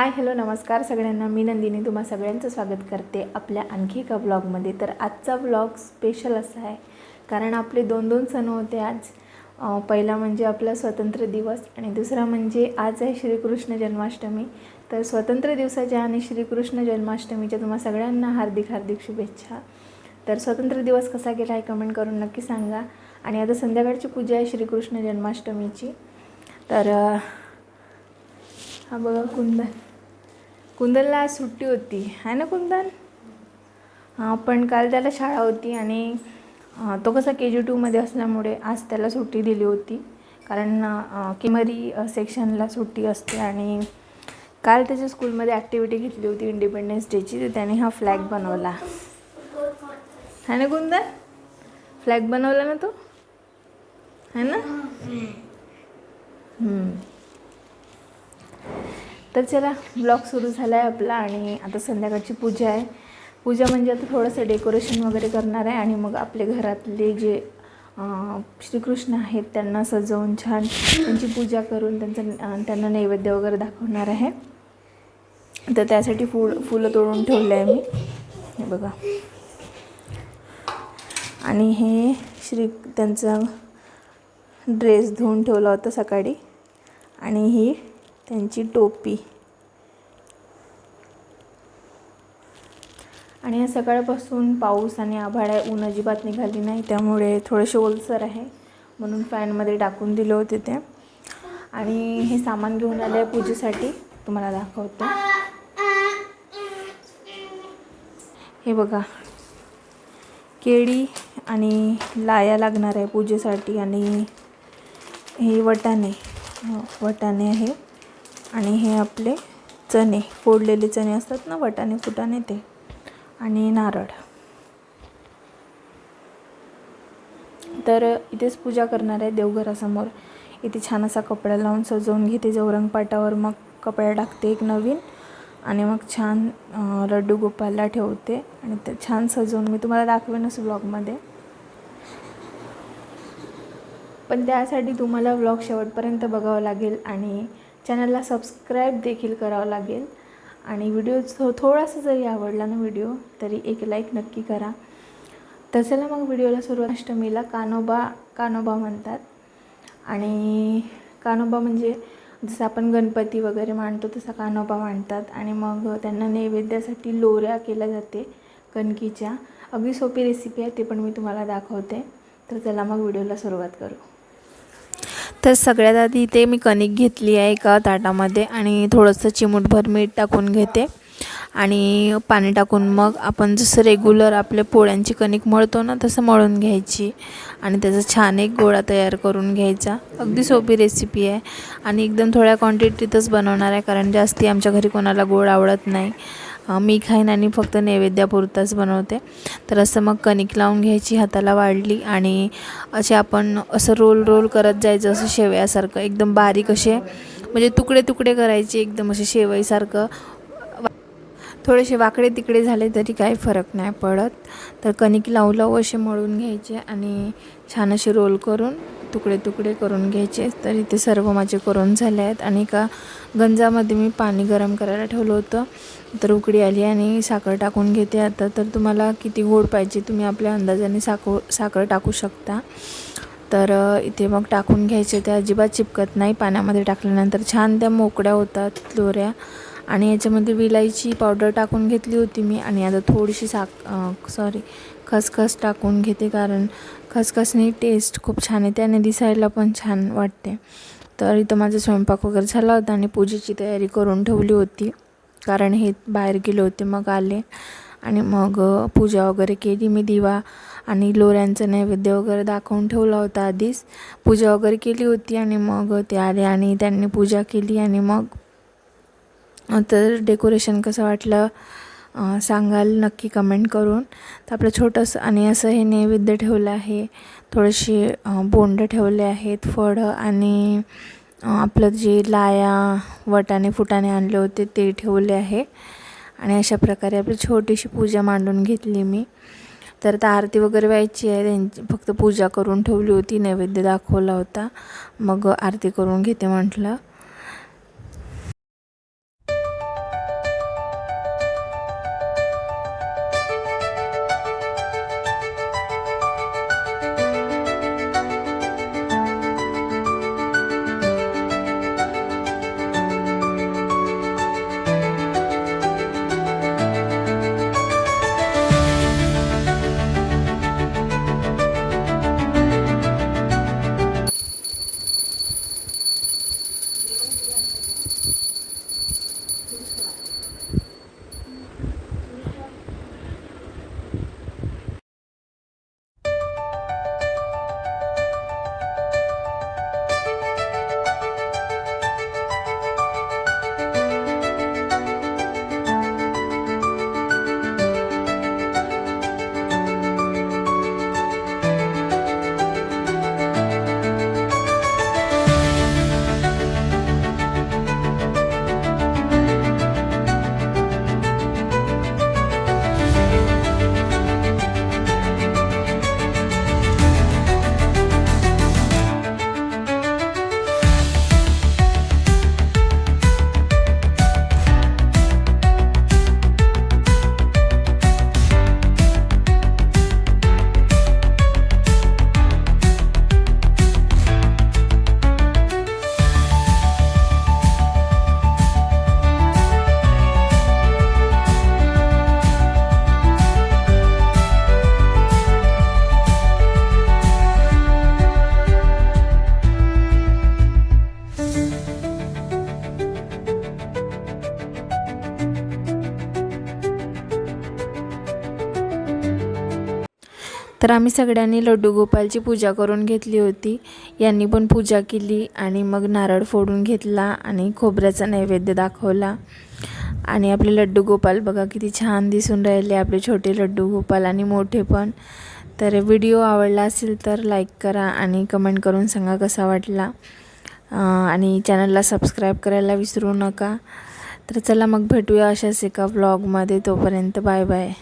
Hi hello नमस्कार सगळ्यांना. मी नंदिनी. तुम्हा सगळ्यांचं स्वागत करते आपल्या आणखी एका ब्लॉगमध्ये. तर आजचा ब्लॉग स्पेशल असा आहे कारण आपले दोन दोन सण होते आज. पहिला म्हणजे आपला स्वतंत्र दिवस आणि दुसरा म्हणजे आज आहे श्रीकृष्ण जन्माष्टमी. तर स्वतंत्र दिवसाच्या आणि श्रीकृष्ण जन्माष्टमीच्या तुम्हा सगळ्यांना हार्दिक हार्दिक शुभेच्छा. तर स्वतंत्र दिवस कसा गेला आहे कमेंट करून नक्की सांगा. आणि आता संध्याकाळची पूजा आहे श्रीकृष्ण जन्माष्टमीची. तर हा बघा कुंदन कुंदनला आज सुट्टी होती. आहे ना कुंदन? हां पण काल त्याला शाळा होती आणि तो कसा के जी टूमध्ये असल्यामुळे आज त्याला सुट्टी दिली होती. कारण किमरी सेक्शनला सुट्टी असते आणि काल त्याच्या स्कूलमध्ये ॲक्टिव्हिटी घेतली होती इंडिपेंडन्स डेची तर त्याने हा फ्लॅग बनवला. है ना कुंदन? फ्लॅग बनवला ना तो? है ना. तर चला ब्लॉग सुरू झाला आहे आपला आणि आता संध्याकाळची पूजा आहे. पूजा म्हणजे आता थोडंसं डेकोरेशन वगैरे करणार आहे आणि मग आपले घरातले जे श्रीकृष्ण आहेत त्यांना सजवून छान त्यांची पूजा करून त्यांचं त्यांना नैवेद्य वगैरे दाखवणार आहे. तर त्यासाठी फुल फुलं तोडून ठेवले आहे मी. हे बघा. आणि हे श्री त्यांचा ड्रेस धुवून ठेवला होता सकाळी. आणि ही त्यांची टोपी. आणि या सकाळपासून पाऊस आणि आभाळ आहे ऊन अजिबात निघाली नाही त्यामुळे थोडेसे ओलसर आहे म्हणून फॅनमध्ये टाकून दिले होते ते. आणि हे सामान घेऊन आलं आहे पूजेसाठी तुम्हाला दाखवते. हे बघा केळी आणि लाया लागणार आहे पूजेसाठी आणि हे वटाणे हो, वटाणे आहे. आणि हे आपले चणे फोडलेले चणे असतात ना वटाणे फुटाणे ते आणि नारळ. तर इथेच पूजा करणार आहे देवघरासमोर. इथे छान असा कपडा लावून सजवून घेते जवरंग पाटावर मग कपडा टाकते एक नवीन. आणि मग छान लड्डू गोपालला ठेवते आणि ते छान सजवून मी तुम्हाला दाखवेनच ब्लॉगमध्ये. पण त्यासाठी तुम्हाला ब्लॉग शेवटपर्यंत बघावं लागेल आणि चॅनलला सबस्क्राईब देखील करावं लागेल. आणि व्हिडिओ थो थोडासा जरी आवडला ना व्हिडिओ तरी एक लाईक नक्की करा. तर चला मग व्हिडिओला सुरुवात. अष्टमीला कानोबा कानोबा म्हणतात. आणि कानोबा म्हणजे जसं आपण गणपती वगैरे मांडतो तसा कानोबा मांडतात आणि मग त्यांना नैवेद्यासाठी लोऱ्या केल्या जाते कणकीच्या. अगदी सोपी रेसिपी आहे ते पण मी तुम्हाला दाखवते. तर चला मग व्हिडिओला सुरुवात करू. तर सगळ्यात आधी इथे मी कणिक घेतली आहे एका ताटामध्ये आणि थोडंसं चिमूटभर मीठ टाकून घेते. आणि पाणी टाकून मग आपण जसं रेग्युलर आपल्या पोळ्यांची कणिक मळतो ना तसं मळून घ्यायची. आणि त्याचा छान एक गोळा तयार करून घ्यायचा. अगदी सोपी रेसिपी आहे. आणि एकदम थोड्या क्वांटिटीतच बनवणार आहे कारण जास्ती आमच्या घरी कोणाला गोड आवडत नाही. मी खाईन आणि फक्त नैवेद्यापुरताच बनवते. तर असं मग कणिक लावून घ्यायची हाताला वाढली आणि असे आपण असं रोल रोल करत जायचं असं शेवयासारखं. एकदम बारीक असे म्हणजे तुकडे तुकडे करायचे एकदम असे शेवईसारखं. थोडेसे वाकडे तिकडे झाले तरी काही फरक नाही पडत. तर कणिक लावू लावू असे मळून घ्यायचे आणि छान असे रोल करून तुकडे तुकडे करून घ्यायचे. तर इथे सर्व माझे करून झाले आहेत. आणि एका गंजामध्ये मी पाणी गरम करायला ठेवलं होतं. तर उकडी आली आणि साखर टाकून घेते आता. तर तुम्हाला किती गोड पाहिजे तुम्ही आपल्या अंदाजाने साखर साखर टाकू शकता. तर इथे मग टाकून घ्यायचे. त्या अजिबात चिपकत नाही. पाण्यामध्ये टाकल्यानंतर छान त्या मोकळ्या होतात लोऱ्या आणि याच्यामध्ये विलायची पावडर टाकून घेतली होती मी आणि आता थोडीशी साक सॉरी खसखस टाकून घेते कारण खसखसने टेस्ट खूप छान आहे त्याने दिसायला पण छान वाटते. तर इथं माझा स्वयंपाक वगैरे झाला होता आणि पूजेची तयारी करून ठेवली होती. कारण हे बाहेर गेले होते मग आले. आणि मग पूजा वगैरे केली मी दिवा आणि लोऱ्यांचं नैवेद्य वगैरे दाखवून ठेवला होता आधीच. पूजा वगैरे केली होती आणि मग ते आले आणि त्यांनी पूजा केली आणि मग तर डेकोरेशन कसं वाटलं सांगाल नक्की कमेंट करून. तर आपलं छोटंसं आणि असं हे नैवेद्य ठेवलं आहे. थोडेसे बोंडं बोंड ठेवले आहेत फळं आणि आपलं जे लाया वटाने फुटाने आणले होते ते ठेवले आहे. आणि अशा प्रकारे आपली छोटीशी पूजा मांडून घेतली मी. तर आता आरती वगैरे व्हायची आहे त्यांची फक्त पूजा करून ठेवली होती नैवेद्य दाखवला होता. मग आरती करून घेते म्हटलं. तर आम्ही सगळ्यांनी लड्डू गोपालची पूजा करून घेतली होती. यांनी पण पूजा केली आणि मग नारळ फोडून घेतला आणि खोबऱ्याचा नैवेद्य दाखवला. आणि आपले लड्डू गोपाल बघा किती छान दिसून राहिले आपले छोटे लड्डू गोपाल आणि मोठे पण. तर व्हिडिओ आवडला असेल तर लाईक करा आणि कमेंट करून सांगा कसा वाटला. आणि चॅनलला सबस्क्राईब करायला विसरू नका. तर चला मग भेटूया अशाच एका व्लॉगमध्ये तोपर्यंत बाय बाय.